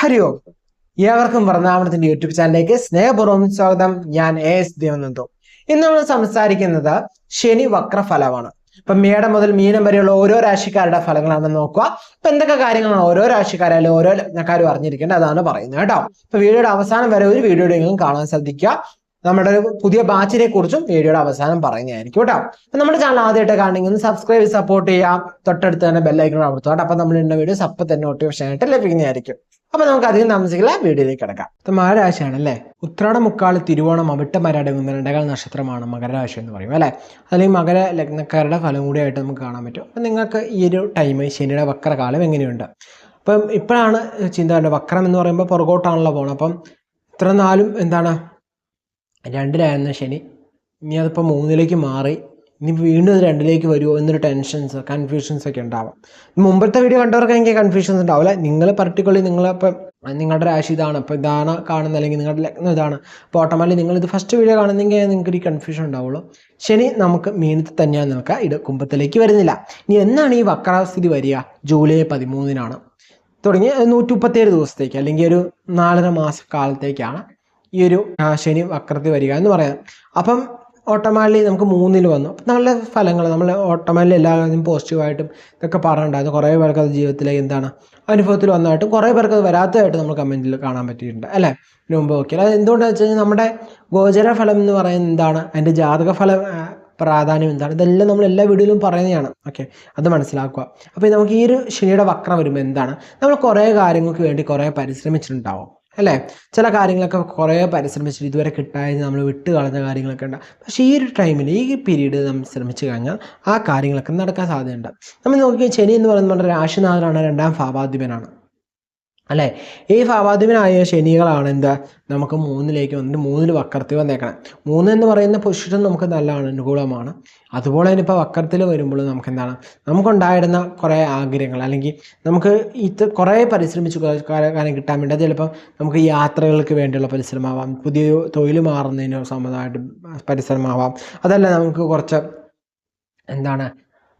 ഹരി ഓം ഏവർക്കും വൃന്ദാവനത്തിന്റെ യൂട്യൂബ് ചാനലിലേക്ക് സ്നേഹപൂർവം സ്വാഗതം. ഞാൻ എ എസ് ദേവനന്ദു. ഇന്ന് നമ്മൾ സംസാരിക്കുന്നത് ശനി വക്രഫലമാണ്. ഇപ്പൊ മേടം മുതൽ മീനം വരെയുള്ള ഓരോ രാശിക്കാരുടെ ഫലങ്ങളാണ് നോക്കുക. അപ്പൊ എന്തൊക്കെ കാര്യങ്ങളാണ് ഓരോ രാശിക്കാരായാലും ഓരോ ലഗ്നക്കാരും അറിഞ്ഞിരിക്കേണ്ടത് അതാണ് പറയുന്നത് കേട്ടോ. ഇപ്പൊ വീഡിയോയുടെ അവസാനം വരെ ഒരു വീഡിയോയെങ്കിലും കാണാൻ ശ്രദ്ധിക്കുക. നമ്മുടെ ഒരു പുതിയ ബാച്ചിനെ കുറിച്ചും വീഡിയോയുടെ അവസാനം പറയുന്നതായിരിക്കും കേട്ടോ. നമ്മുടെ ചാനൽ ആദ്യമായിട്ട് കാണണമെങ്കിൽ ഒന്ന് സബ്സ്ക്രൈബ് സപ്പോർട്ട് ചെയ്യാം തൊട്ടടുത്ത് തന്നെ ബെല്ലൈക്കൺ അമർത്തുക. കേട്ടോ അപ്പൊ നമ്മൾ ഇന്ന വീഡിയോസ് അപ്പൊ തന്നെ നോട്ടിഫിക്കേഷൻ ആയിട്ട് ലഭിക്കുന്നതായിരിക്കും. അപ്പൊ നമുക്ക് അധികം താമസിക്കില്ല. വീഡിയോയിലേക്ക് കിടക്കാം. ഇത് മകരാശിയാണ് അല്ലേ ഉത്രാട മുക്കാളി തിരുവോണം അവിട്ട വരടങ്ങുന്ന രണ്ടേകാൽ നക്ഷത്രമാണ് മകരരാശി എന്ന് പറയും അല്ലേ? അല്ലെങ്കിൽ മകര ലഗ്നക്കാരുടെ ഫലം കൂടിയായിട്ട് നമുക്ക് കാണാൻ പറ്റും. അപ്പം നിങ്ങൾക്ക് ഈ ഒരു ടൈം ശനിയുടെ വക്രകാലം എങ്ങനെയുണ്ട്? അപ്പം ഇപ്പോഴാണ് ചിന്ത വക്രം എന്ന് പറയുമ്പോൾ പുറകോട്ടാണല്ലോ പോകണം അപ്പം ഇത്ര നാളും എന്താണ് രണ്ടിലായിരുന്ന ശനി. ഇനി അതിപ്പോൾ മൂന്നിലേക്ക് മാറി. ഇനി വീണ്ടും അത് രണ്ടിലേക്ക് വരുമോ എന്നൊരു ടെൻഷൻസ് കൺഫ്യൂഷൻസ് ഒക്കെ ഉണ്ടാവാം. മുമ്പത്തെ വീഡിയോ കണ്ടവർക്ക് എനിക്ക് കൺഫ്യൂഷൻസ് ഉണ്ടാവില്ല നിങ്ങൾ പർട്ടിക്കുലർലി നിങ്ങളിപ്പം നിങ്ങളുടെ രാശി ഇതാണ്. അപ്പോൾ ഇതാണ് കാണുന്നത് അല്ലെങ്കിൽ നിങ്ങളുടെ ലഗ്നം ഇതാണ്. അപ്പോൾ ഓട്ടോമാറ്റിക് നിങ്ങൾ ഇത് ഫസ്റ്റ് വീഡിയോ കാണുന്നെങ്കിൽ നിങ്ങൾക്ക് ഒരു കൺഫ്യൂഷൻ ഉണ്ടാവുള്ളൂ. ശനി നമുക്ക് മീനത്തിൽ തന്നെയാണ് നിൽക്കുക ഇത് കുംഭത്തിലേക്ക് വരുന്നില്ല. ഇനി എന്നാണ് ഈ വക്രാസ്ഥിതി വരിക? ജൂലൈ പതിമൂന്നിനാണ്. തുടങ്ങി നൂറ്റി മുപ്പത്തേഴ് ദിവസത്തേക്ക് അല്ലെങ്കിൽ ഒരു നാലര മാസ കാലത്തേക്കാണ് ഈ ഒരു ശനി വക്രത്തിൽ വരിക എന്ന് പറയാം. അപ്പം ഓട്ടോമാറ്റിക്കലി നമുക്ക് മൂന്നിൽ വന്നു. നല്ല ഫലങ്ങൾ നമ്മൾ ഓട്ടോമാറ്റിക്കലി എല്ലാ കാര്യവും പോസിറ്റീവായിട്ടും ഇതൊക്കെ പറഞ്ഞിട്ടുണ്ടായിരുന്നു. കുറേ പേർക്ക് അത് ജീവിതത്തിലേക്ക് എന്താണ് അനുഭവത്തിൽ വന്നതായിട്ടും കുറേ പേർക്ക് അത് വരാത്തതായിട്ട് നമ്മൾ കമന്റിൽ കാണാൻ പറ്റിയിട്ടുണ്ട് അല്ലേ? മുമ്പ് ഓക്കെ അത് എന്തുകൊണ്ടാണെന്ന് വെച്ച് കഴിഞ്ഞാൽ നമ്മുടെ ഗോചര ഫലം എന്ന് പറയുന്നത് എന്താണ് അതിന്റെ ജാതക ഫലം പ്രാധാന്യം എന്താണ് ഇതെല്ലാം നമ്മൾ എല്ലാ വീഡിയോയിലും പറയുന്നതാണ്. ഓക്കെ അത് മനസ്സിലാക്കുക. അപ്പോൾ നമുക്ക് ഈ ഒരു ശനിയുടെ വക്രം വരുമ്പോൾ എന്താണ് നമ്മൾ കുറേ കാര്യങ്ങൾക്ക് വേണ്ടി കുറേ പരിശ്രമിച്ചിട്ടുണ്ടാവും. അല്ലേ? ചില കാര്യങ്ങളൊക്കെ കുറേ പരിശ്രമിച്ചിട്ട് ഇതുവരെ കിട്ടാതെ നമ്മൾ വിട്ട് കളഞ്ഞ കാര്യങ്ങളൊക്കെ ഉണ്ട്. പക്ഷേ ഈ ഒരു ടൈമിൽ ഈ പീരീഡ് നമ്മൾ ശ്രമിച്ചു കഴിഞ്ഞാൽ ആ കാര്യങ്ങളൊക്കെ നടക്കാൻ സാധ്യതയുണ്ട്. നമ്മൾ നോക്കിയാൽ ശനി എന്ന് പറയുന്നത് രാശിനാഥനാണ് രണ്ടാം ഭാവാധിപനാണ്. അല്ലേ? ഈ ഭാവാധിപനായ ശനികളാണ് എന്താ? നമുക്ക് മൂന്നിലേക്ക് വന്നിട്ട് മൂന്നിൽ വക്രത്തിൽ വന്നേക്കണം. മൂന്ന് എന്ന് പറയുന്ന പൊസിഷൻ നമുക്ക് നല്ല അനുകൂലമാണ്. അതുപോലെ തന്നെ ഇപ്പോൾ വക്രത്തിൽ വരുമ്പോൾ നമുക്ക് എന്താണ്? നമുക്കുണ്ടായിരുന്ന കുറേ ആഗ്രഹങ്ങൾ അല്ലെങ്കിൽ നമുക്ക് ഇത് കുറേ പരിശ്രമിച്ചു കാലം കിട്ടാൻ വേണ്ടി അത് ചിലപ്പോൾ നമുക്ക് യാത്രകൾക്ക് വേണ്ടിയുള്ള പരിശ്രമമാവാം. പുതിയ തൊഴിൽ മാറുന്നതിനോ സംബന്ധമായിട്ട് പരിശ്രമമാവാം. അതല്ല നമുക്ക് കുറച്ച് എന്താണ്?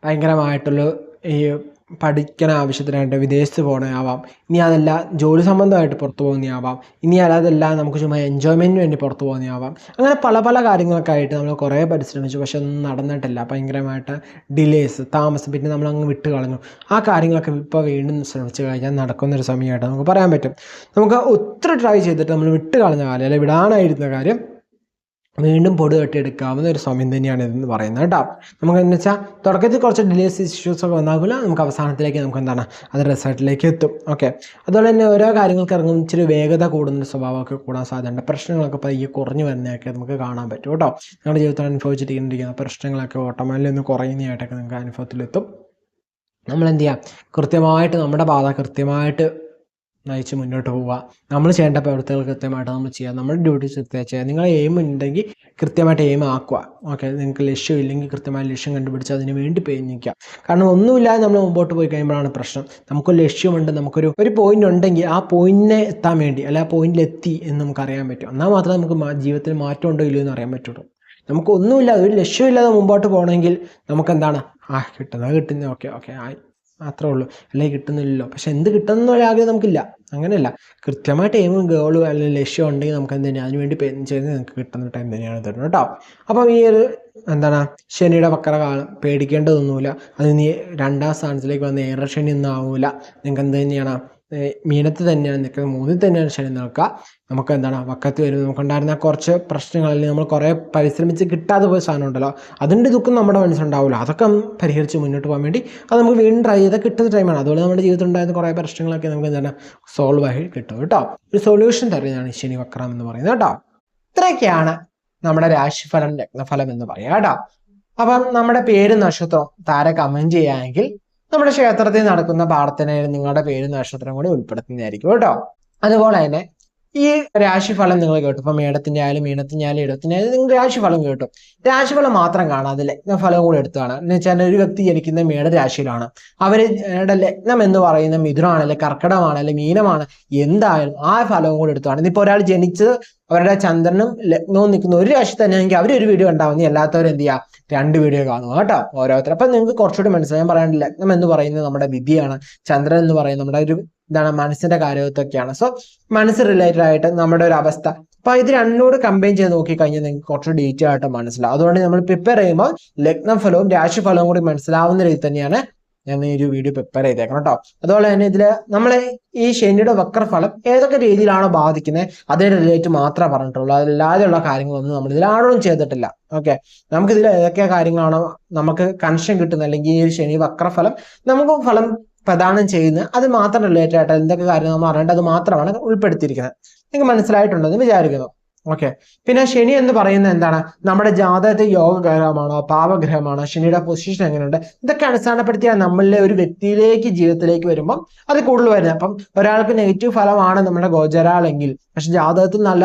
ഭയങ്കരമായിട്ടുള്ള ഈ പഠിക്കാൻ ആവശ്യത്തിനായിട്ട് വിദേശത്ത് പോകണയാവാം ഇനി അതല്ല ജോലി സംബന്ധമായിട്ട് പുറത്തു പോകുന്നതാവാം ഇനി അതല്ല നമുക്ക് ചുമ്മാ എൻജോയ്മെന്റിന് വേണ്ടി പുറത്തു പോകുന്നതാവാം അങ്ങനെ പല പല കാര്യങ്ങളൊക്കെ ആയിട്ട് നമ്മൾ കുറേ പരിശ്രമിച്ചു പക്ഷെ ഒന്നും നടന്നിട്ടില്ല. ഭയങ്കരമായിട്ട് ഡിലേസ് താമസം പിന്നെ നമ്മൾ അങ്ങ് വിട്ട് കളഞ്ഞു. ആ കാര്യങ്ങളൊക്കെ ഇപ്പോൾ വീണ്ടും ശ്രമിച്ചു കഴിഞ്ഞാൽ നടക്കുന്നൊരു സമയമായിട്ട് നമുക്ക് പറയാൻ പറ്റും. നമുക്ക് ഒത്തിരി ട്രൈ ചെയ്തിട്ട് നമ്മൾ വിട്ട് കളഞ്ഞ കാര്യം അല്ലെങ്കിൽ വിടാനായിരുന്ന കാര്യം വീണ്ടും പൊടി തട്ടിയെടുക്കാവുന്ന ഒരു സമയം തന്നെയാണ് ഇതെന്ന് പറയുന്നത് കേട്ടോ. നമുക്ക് എന്ന് വെച്ചാൽ തുടക്കത്തിൽ കുറച്ച് ഡിലേസ് ഇഷ്യൂസ് ഒക്കെ വന്നാകില്ല നമുക്ക് അവസാനത്തിലേക്ക് നമുക്ക് എന്താണ് അത് റിസൾട്ടിലേക്ക് എത്തും. ഓക്കെ അതുപോലെ തന്നെ ഓരോ കാര്യങ്ങൾക്ക് ഇറങ്ങും. ഇച്ചിരി വേഗത കൂടുന്ന സ്വഭാവമൊക്കെ കൂടാൻ സാധ്യതയുണ്ട്. പ്രശ്നങ്ങളൊക്കെ പയ്യെ കുറഞ്ഞു വരുന്നതൊക്കെ നമുക്ക് കാണാൻ പറ്റും കേട്ടോ. നമ്മുടെ ജീവിതത്തിൽ അനുഭവിച്ചിരിക്കുന്ന പ്രശ്നങ്ങളൊക്കെ ഓട്ടോമാറ്റിൽ ഒന്ന് കുറയുന്നതായിട്ടൊക്കെ നിങ്ങൾക്ക് അനുഭവത്തിലെത്തും. നമ്മൾ എന്ത് ചെയ്യാം? കൃത്യമായിട്ട് നമ്മുടെ പാത കൃത്യമായിട്ട് നയിച്ച് മുന്നോട്ട് പോവുക. നമ്മൾ ചെയ്യേണ്ട പ്രവൃത്തികൾ കൃത്യമായിട്ട് നമ്മൾ ചെയ്യുക. നമ്മുടെ ഡ്യൂട്ടീസ് കൃത്യമായി ചെയ്യുക. നിങ്ങൾ എയിം ഉണ്ടെങ്കിൽ കൃത്യമായിട്ട് എയിം ആക്കുക. ഓക്കെ നിങ്ങൾക്ക് ലക്ഷ്യം ഇല്ലെങ്കിൽ കൃത്യമായ ലക്ഷ്യം കണ്ടുപിടിച്ച് അതിന് വേണ്ടി പ്രയത്നിക്കുക. കാരണം ഒന്നുമില്ലാതെ നമ്മൾ മുമ്പോട്ട് പോയി കഴിയുമ്പോഴാണ് പ്രശ്നം. നമുക്കൊരു ലക്ഷ്യമുണ്ട് നമുക്കൊരു ഒരു പോയിന്റ് ഉണ്ടെങ്കിൽ ആ പോയിന്റിനെ എത്താൻ വേണ്ടി അല്ലെ ആ പോയിന്റിൽ എത്തി എന്ന് നമുക്ക് അറിയാൻ പറ്റും. എന്നാൽ മാത്രമേ നമുക്ക് ജീവിതത്തിൽ മാറ്റം ഉണ്ടോ ഇല്ലയോ എന്ന് അറിയാൻ പറ്റുള്ളൂ. നമുക്ക് ഒന്നുമില്ല ഒരു ലക്ഷ്യമില്ലാതെ മുമ്പോട്ട് പോകണമെങ്കിൽ നമുക്ക് എന്താണ് ആ കിട്ടുന്നത്. കിട്ടുന്നത്. ഓക്കെ ഓക്കെ ആയി. മാത്രമേ ഉള്ളൂ. അല്ലെങ്കിൽ കിട്ടുന്നില്ലല്ലോ. പക്ഷെ എന്ത് കിട്ടുന്ന ഒരാഗ്രഹം നമുക്കില്ല. അങ്ങനെയല്ല. കൃത്യമായിട്ട് എയിമും ഗോളും അല്ലെങ്കിൽ ലക്ഷ്യം ഉണ്ടെങ്കിൽ നമുക്ക് എന്ത് തന്നെയാണ് അതിനുവേണ്ടി പെൻ ചെയ്ത് നിങ്ങൾക്ക് കിട്ടുന്ന ടൈം തന്നെയാണ് തരുന്നത് കേട്ടോ. അപ്പം ഈ ഒരു എന്താണ് ശനിയുടെ വക്ര പേടിക്കേണ്ടതൊന്നുമില്ല. അത് നീ രണ്ടാം സ്ഥാനത്തിലേക്ക് വന്ന് ഏറെ ശനി ഒന്നും ആവില്ല നിങ്ങൾക്ക് എന്ത് തന്നെയാണ്? മീനത്ത് തന്നെയാണ് നിൽക്കുന്നത്. മൂന്നിൽ തന്നെയാണ് ശനി നിൽക്കുക. നമുക്ക് എന്താണ് വക്കത്ത് വരും നമുക്കുണ്ടായിരുന്ന കുറച്ച് പ്രശ്നങ്ങൾ അല്ലെങ്കിൽ നമ്മൾ കുറേ പരിശ്രമിച്ച് കിട്ടാതെ പോയ സാധനം ഉണ്ടല്ലോ. അതിന്റെ ദുഃഖം നമ്മുടെ മനസ്സിലുണ്ടാവില്ല അതൊക്കെ പരിഹരിച്ച് മുന്നോട്ട് പോകാൻ വേണ്ടി അത് നമുക്ക് വീണ്ടും ട്രൈ ചെയ്താൽ കിട്ടുന്ന ടൈമാണ് അതുപോലെ നമ്മുടെ ജീവിതത്തിൽ ഉണ്ടായിരുന്ന കുറേ പ്രശ്നങ്ങളൊക്കെ നമുക്ക് എന്താണ് സോൾവ് ആയി കിട്ടും കേട്ടോ. ഒരു സൊല്യൂഷൻ തരുന്നതാണ് ശനി വക്രം എന്ന് പറയുന്നത് കേട്ടോ. ഇത്രയൊക്കെയാണ് നമ്മുടെ രാശിഫലം ലഗ്നഫലം എന്ന് പറയാം കേട്ടോ. അപ്പം നമ്മുടെ പേര് നക്ഷത്രം താരെ കമന്റ് ചെയ്യുകയാണെങ്കിൽ നമ്മുടെ ക്ഷേത്രത്തിൽ നടക്കുന്ന പ്രാർത്ഥനയിൽ നിങ്ങളുടെ പേര് നക്ഷത്രം കൂടി ഉൾപ്പെടുത്തുന്നതായിരിക്കും കേട്ടോ. അതുപോലെ തന്നെ ഈ രാശിഫലം നിങ്ങൾ കേട്ടു. ഇപ്പൊ മേടത്തിന്റെ ആയാലും മീനത്തിന്റെ ആയാലും ഇടത്തിന്റെ ആയാലും നിങ്ങൾ രാശിഫലം കേട്ടു. രാശിഫലം മാത്രം കാണാതെ ലഗ്നഫലം കൂടി എടുത്തു കാണാം എന്ന് വെച്ചാൽ ഒരു വ്യക്തി ജനിക്കുന്ന മേട രാശിയിലാണ്. അവരുടെ ലഗ്നം എന്ന് പറയുന്ന മിഥുനമാണ് അല്ലെ മീനമാണ് എന്തായാലും ആ ഫലവും കൂടി എടുത്തു കാണാം ഇപ്പൊ ഒരാൾ ജനിച്ചത് അവരുടെ ചന്ദ്രനും ലഗ്നവും നിൽക്കുന്ന ഒരു രാശി തന്നെയാണെങ്കിൽ അവരൊരു വീഡിയോ ഉണ്ടാവുന്ന അല്ലാത്തവരെന്ത് ചെയ്യുക രണ്ട് വീഡിയോ കാണുക കേട്ടോ ഓരോരുത്തർ. അപ്പൊ നിങ്ങൾക്ക് കുറച്ചുകൂടി ഞാൻ പറയാൻ ലഗ്നം എന്ന് പറയുന്നത്? നമ്മുടെ വിധിയാണ്. ചന്ദ്രൻ എന്ന് പറയുന്നത് നമ്മുടെ ഒരു ഇതാണ് മനസ്സിന്റെ കാര്യത്തൊക്കെയാണ്. സോ മനസ്സ് റിലേറ്റഡ് ആയിട്ട് നമ്മുടെ ഒരു അവസ്ഥ. അപ്പൊ ഇത് രണ്ടോട് കമ്പൈൻ ചെയ്ത് നോക്കിക്കഴിഞ്ഞാൽ നിങ്ങൾക്ക് കുറച്ച് ഡീറ്റെയിൽ ആയിട്ട് മനസ്സിലാവും. അതുകൊണ്ട് നമ്മൾ പ്രിപ്പയർ ചെയ്യുമ്പോൾ ലഗ്നഫലവും രാശിഫലവും കൂടി മനസ്സിലാവുന്ന രീതി തന്നെയാണ് ഞാൻ ഈ ഒരു വീഡിയോ പ്രിപ്പയർ ചെയ്തേക്കണം കേട്ടോ അതുപോലെ തന്നെ ഇതിൽ നമ്മളെ ഈ ശനിയുടെ വക്രഫലം ഏതൊക്കെ രീതിയിലാണോ ബാധിക്കുന്നത് അതേ റിലേറ്റ് മാത്രമേ പറഞ്ഞിട്ടുള്ളൂ. അതില്ലാതെയുള്ള കാര്യങ്ങളൊന്നും നമ്മൾ ഇതിൽ ആരോടും ചെയ്തിട്ടില്ല. ഓക്കെ നമുക്ക് ഇതിൽ ഏതൊക്കെ കാര്യങ്ങളാണോ നമുക്ക് കൺഷൻ കിട്ടുന്നത് അല്ലെങ്കിൽ ഈ ഒരു ശനി വക്രഫലം നമുക്ക് ഫലം പ്രദാനം ചെയ്യുന്നത് അത് മാത്രം റിലേറ്റഡ് ആയിട്ട് എന്തൊക്കെ കാര്യങ്ങൾ നമ്മൾ അറിയേണ്ടത് മാത്രമാണ് ഉൾപ്പെടുത്തിയിരിക്കുന്നത് നിങ്ങൾക്ക് മനസ്സിലായിട്ടുണ്ടെന്ന് വിചാരിക്കുന്നു. ഓക്കെ പിന്നെ ശനി എന്ന് പറയുന്നത് എന്താണ്? നമ്മുടെ ജാതകത്തെ യോഗഗ്രഹമാണോ പാവഗ്രഹമാണോ ശനിയുടെ പൊസിഷൻ എങ്ങനെയുണ്ട്? ഇതൊക്കെ അടിസ്ഥാനപ്പെടുത്തിയാണ് നമ്മളിലെ ഒരു വ്യക്തിയിലേക്ക് ജീവിതത്തിലേക്ക് വരുമ്പം അത് കൂടുതൽ വരുന്നത്. അപ്പം ഒരാൾക്ക് നെഗറ്റീവ് ഫലമാണ് നമ്മുടെ ഗോചരാളെങ്കിൽ പക്ഷെ ജാതകത്തിൽ നല്ല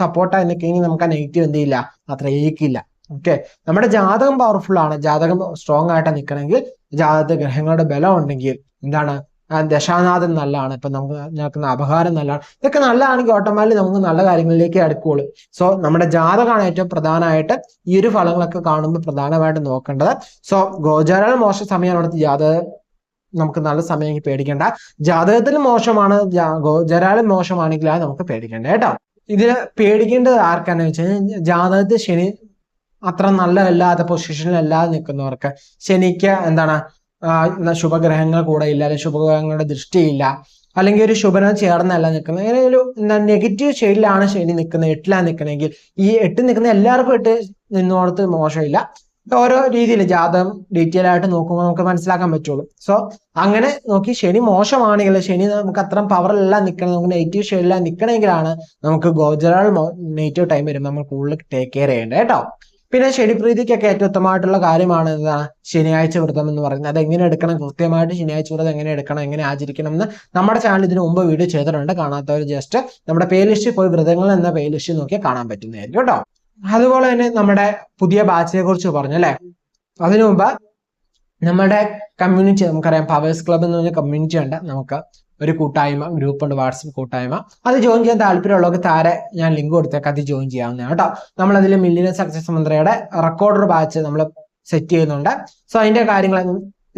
സപ്പോർട്ടായി നിൽക്കുകയെങ്കിൽ നമുക്ക് ആ നെഗറ്റീവ് എന്ത് ചെയ്യില്ല? അത്ര ഏക്കില്ല ഓക്കെ നമ്മുടെ ജാതകം പവർഫുൾ ആണ്. ജാതകം സ്ട്രോങ് ആയിട്ട് നിൽക്കണമെങ്കിൽ ജാതകത്തെ ഗ്രഹങ്ങളുടെ ബലം ഉണ്ടെങ്കിൽ എന്താണ്? ദശാനാഥൻ നല്ലതാണ് ഇപ്പൊ നമുക്ക് നടക്കുന്ന അപഹാരം നല്ലതാണ് ഇതൊക്കെ നല്ലതാണെങ്കിൽ ഓട്ടോമാറ്റിക് നമുക്ക് നല്ല കാര്യങ്ങളിലേക്ക് അടുക്കുള്ളൂ സോ നമ്മുടെ ജാതകമാണ് ഏറ്റവും പ്രധാനമായിട്ട് ഈ ഒരു ഫലങ്ങളൊക്കെ കാണുമ്പോൾ പ്രധാനമായിട്ട് നോക്കേണ്ടത്. സോ ഗോചാര മോശ സമയമാണ് അവിടുത്തെ ജാതക. നമുക്ക് നല്ല സമയം പേടിക്കേണ്ട. ജാതകത്തിൽ മോശമാണ് ഗോചരാലും മോശമാണെങ്കിൽ അത് നമുക്ക് പേടിക്കേണ്ട കേട്ടോ. ഇതിൽ പേടിക്കേണ്ടത് ആർക്കാന്ന് വെച്ച് കഴിഞ്ഞാൽ ജാതകത്തിൽ ശനി അത്ര നല്ലതല്ലാത്ത പൊസിഷനിലല്ലാതെ നിൽക്കുന്നവർക്ക്. ശനിക്ക് എന്താണ് ശുഭഗ്രഹങ്ങൾ കൂടെ ഇല്ല അല്ലെങ്കിൽ ശുഭഗ്രഹങ്ങളുടെ ദൃഷ്ടിയില്ല അല്ലെങ്കിൽ ഒരു ശുഭനം ചേർന്നല്ല നിൽക്കുന്നത്. അങ്ങനെ ഒരു നെഗറ്റീവ് ഷെയ്ഡിലാണ് ശനി നിൽക്കുന്നത് എട്ടിലാണ് നിൽക്കണമെങ്കിൽ ഈ എട്ട് നിൽക്കുന്ന എല്ലാവർക്കും എട്ട് നിന്നോടത്ത് മോശമില്ല. ഓരോ രീതിയിൽ ജാതകം ഡീറ്റെയിൽ ആയിട്ട് നോക്കുമ്പോൾ നമുക്ക് മനസ്സിലാക്കാൻ പറ്റുള്ളൂ. സോ അങ്ങനെ നോക്കി ശനി മോശമാണെങ്കിൽ ശനി നമുക്ക് അത്ര പവറിലെല്ലാം നിൽക്കണം നമുക്ക് നെഗറ്റീവ് ഷെയ്ഡിലാണ് നിൽക്കണമെങ്കിലാണ് നമുക്ക് ഗോജറാൾ നെഗറ്റീവ് ടൈം വരുമ്പോൾ നമ്മൾ കൂടുതൽ ടേക്ക് കെയർ ചെയ്യേണ്ടത് കേട്ടോ. പിന്നെ ശനിപ്രീതിക്കൊക്കെ ഏറ്റവും ഉത്തമമായിട്ടുള്ള കാര്യമാണ് എന്താണ് ശനിയാഴ്ച വ്രതം എന്ന് പറയുന്നത്. അത് എങ്ങനെ എടുക്കണം? കൃത്യമായിട്ട് ശനിയാഴ്ച വ്രതം എങ്ങനെ എടുക്കണം? എങ്ങനെ ആചരിക്കണം എന്ന് നമ്മുടെ ചാനൽ ഇതിനു മുമ്പ് വീഡിയോ ചെയ്തിട്ടുണ്ട്. കാണാത്തവർ ജസ്റ്റ് നമ്മുടെ പേലിസ്റ്റ് പോയി വ്രതങ്ങൾ എന്ന പ്ലേലിസ്റ്റ് നോക്കിയാൽ കാണാൻ പറ്റുന്നതായിരിക്കും കേട്ടോ. അതുപോലെ തന്നെ നമ്മുടെ പുതിയ ബാച്ചിനെ കുറിച്ച് പറഞ്ഞു അല്ലേ? അതിനു മുമ്പ് നമ്മുടെ കമ്മ്യൂണിറ്റി നമുക്കറിയാം പവേഴ്സ് ക്ലബ് എന്ന് പറഞ്ഞ കമ്മ്യൂണിറ്റി ഉണ്ട്. നമുക്ക് ഒരു കൂട്ടായ്മ ഗ്രൂപ്പ് ഉണ്ട് വാട്സപ്പ് കൂട്ടായ്മ. അത് ജോയിൻ ചെയ്യാൻ താല്പര്യമുള്ളവർക്ക് താരെ ഞാൻ ലിങ്ക് കൊടുത്തേക്ക്. അത് ജോയിൻ ചെയ്യാവുന്നതാണ് കേട്ടോ. നമ്മൾ അതിൽ മില്ലിയൻ സക്സസ് മന്ത്രിയുടെ റെക്കോർഡർ ബാച്ച് നമ്മൾ സെറ്റ് ചെയ്യുന്നുണ്ട്. സോ അതിന്റെ കാര്യങ്ങൾ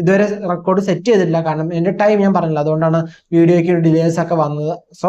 ഇതുവരെ റെക്കോർഡ് സെറ്റ് ചെയ്തിട്ടില്ല. കാരണം എന്റെ ടൈം ഞാൻ പറഞ്ഞില്ല. അതുകൊണ്ടാണ് വീഡിയോയ്ക്ക് ഡിലേസ് ഒക്കെ വന്നത്. സോ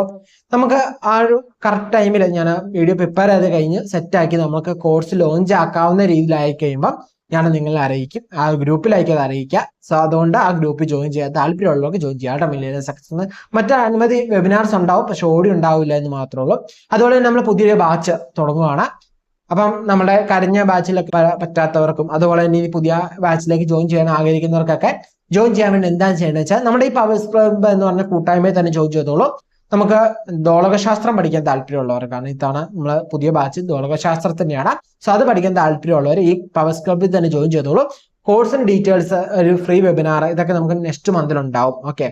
നമുക്ക് ആ ഒരു കറക്റ്റ് ടൈമിൽ ഞാൻ വീഡിയോ പ്രിപ്പയർ ചെയ്ത് കഴിഞ്ഞ് സെറ്റാക്കി നമുക്ക് കോഴ്സ് ലോഞ്ച് ആക്കാവുന്ന രീതിയിലായി കഴിയുമ്പോൾ ഞാൻ നിങ്ങളെ അറിയിക്കും. ആ ഗ്രൂപ്പിലേക്ക് അത് അറിയിക്കുക. സോ അതുകൊണ്ട് ആ ഗ്രൂപ്പിൽ ജോയിൻ ചെയ്യാൻ താല്പര്യമുള്ളവർക്ക് ജോയിൻ ചെയ്യാം. കേട്ടോ മില്ലിയൻ സക്സസ് മറ്റേ അനവധി വെബിനാർസ് ഉണ്ടാവും. പക്ഷെ ഓടി ഉണ്ടാവില്ല എന്ന് മാത്രമേ ഉള്ളൂ. അതുപോലെ തന്നെ നമ്മൾ പുതിയൊരു ബാച്ച് തുടങ്ങുകയാണ് അപ്പം നമ്മുടെ കരഞ്ഞ ബാച്ചിലൊക്കെ പറ്റാത്തവർക്കും അതുപോലെ തന്നെ ഈ പുതിയ ബാച്ചിലേക്ക് ജോയിൻ ചെയ്യാൻ ആഗ്രഹിക്കുന്നവർക്കൊക്കെ ജോയിൻ ചെയ്യാൻ വേണ്ടി എന്താണ് ചെയ്യേണ്ടത് വെച്ചാൽ നമ്മുടെ ഈ പവേഴ്സ് ക്ലബ് എന്ന് പറഞ്ഞ കൂട്ടായ്മയിൽ തന്നെ ജോയിൻ ചെയ്തോളൂ. നമുക്ക് ദോളകശാസ്ത്രം പഠിക്കാൻ താല്പര്യമുള്ളവർ കാരണം ഇതാണ് നമ്മൾ പുതിയ ബാച്ച് ദോളകശാസ്ത്രം തന്നെയാണ് സോ അത് പഠിക്കാൻ താല്പര്യമുള്ളവർ ഈ പവർ ക്ലബിൽ തന്നെ ജോയിൻ ചെയ്തോളൂ. കോഴ്സിന് ഡീറ്റെയിൽസ് ഒരു ഫ്രീ വെബിനാർ ഇതൊക്കെ നമുക്ക് നെക്സ്റ്റ് മന്തിൽ ഉണ്ടാവും. ഓക്കെ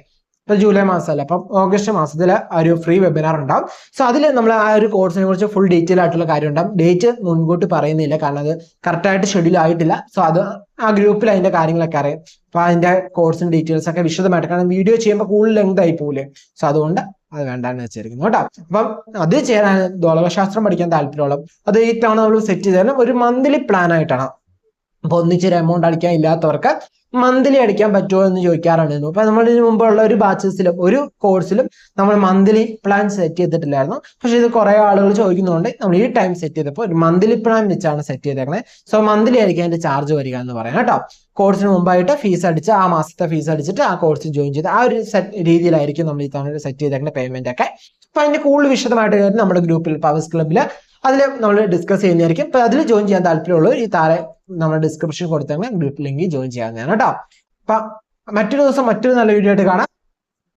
ഇപ്പൊ ജൂലൈ മാസമല്ല? അപ്പം ഓഗസ്റ്റ് മാസത്തിൽ ആ ഒരു ഫ്രീ വെബിനാർ ഉണ്ടാവും. സോ അതിൽ നമ്മൾ ആ ഒരു കോഴ്സിനെ കുറിച്ച് ഫുൾ ഡീറ്റെയിൽ ആയിട്ടുള്ള കാര്യം ഉണ്ടാവും. ഡേറ്റ് മുൻകൂട്ടി പറയുന്നില്ല കാരണം അത് കറക്റ്റായിട്ട് ഷെഡ്യൂൾ ആയിട്ടില്ല. സോ അത് ആ ഗ്രൂപ്പിൽ അതിന്റെ കാര്യങ്ങളൊക്കെ അറിയാം. അപ്പൊ അതിന്റെ കോഴ്സിന്റെ ഡീറ്റെയിൽസ് ഒക്കെ വിശദമായിട്ട് കാരണം വീഡിയോ ചെയ്യുമ്പോൾ കൂടുതൽ ലെങ്ത് ആയി പോകില്ലേ സോ അതുകൊണ്ട് അത് വേണ്ടാന്ന് വെച്ചിരിക്കുന്നു കേട്ടോ. അപ്പം അത് ചെയ്യാൻ ദോളകശാസ്ത്രം പഠിക്കാൻ താല്പര്യമുള്ള അത് ഈ തവണ നമ്മൾ സെറ്റ് ചെയ്താലും ഒരു മന്ത്ലി പ്ലാൻ ആയിട്ടാണ്. അപ്പൊ ഒന്നിച്ചൊരു എമൗണ്ട് അടിക്കാൻ ഇല്ലാത്തവർക്ക് മന്ത്ലി അടിക്കാൻ പറ്റുമോ എന്ന് ചോദിക്കാറുണ്ടായിരുന്നു അപ്പൊ നമ്മൾ ഇതിനു മുമ്പുള്ള ഒരു ബാച്ചസിലും ഒരു കോഴ്സിലും നമ്മൾ മന്ത്ലി പ്ലാൻ സെറ്റ് ചെയ്തിട്ടില്ലായിരുന്നു. പക്ഷെ ഇത് കുറെ ആളുകൾ ചോദിക്കുന്നതുകൊണ്ട് നമ്മൾ ഈ ടൈം സെറ്റ് ചെയ്തപ്പോൾ ഒരു മന്ത്ലി പ്ലാൻ വെച്ചാണ് സെറ്റ് ചെയ്തേക്കുന്നത് സോ മന്ത്ലി ആയിരിക്കും അതിന്റെ ചാർജ് വരിക എന്ന് പറയാം കേട്ടോ. കോഴ്സിന് മുമ്പായിട്ട് ഫീസ് അടിച്ച് ആ മാസത്തെ ഫീസ് അടിച്ചിട്ട് ആ കോഴ്സിൽ ജോയിൻ ചെയ്ത് ആ ഒരു രീതിയിലായിരിക്കും നമ്മൾ ഈ തവണ സെറ്റ് ചെയ്തേക്കുന്ന പേയ്മെന്റ് ഒക്കെ. അപ്പൊ അതിന്റെ കൂടുതൽ വിശദമായിട്ട് കാര്യം നമ്മുടെ ഗ്രൂപ്പിൽ പവേഴ്സ് ക്ലബിൽ അതിൽ നമ്മൾ ഡിസ്കസ് ചെയ്യുന്നതായിരിക്കും. അപ്പൊ അതിൽ ജോയിൻ ചെയ്യാൻ താല്പര്യമുള്ളവർ ഈ താഴെ നമ്മുടെ ഡിസ്ക്രിപ്ഷൻ കൊടുത്തെങ്കിൽ ഗ്രൂപ്പ് ലിങ്ക് ജോയിൻ ചെയ്യാവുന്നതാണ് കേട്ടോ. അപ്പൊ മറ്റൊരു ദിവസം മറ്റൊരു നല്ല വീഡിയോ ആയിട്ട് കാണാം.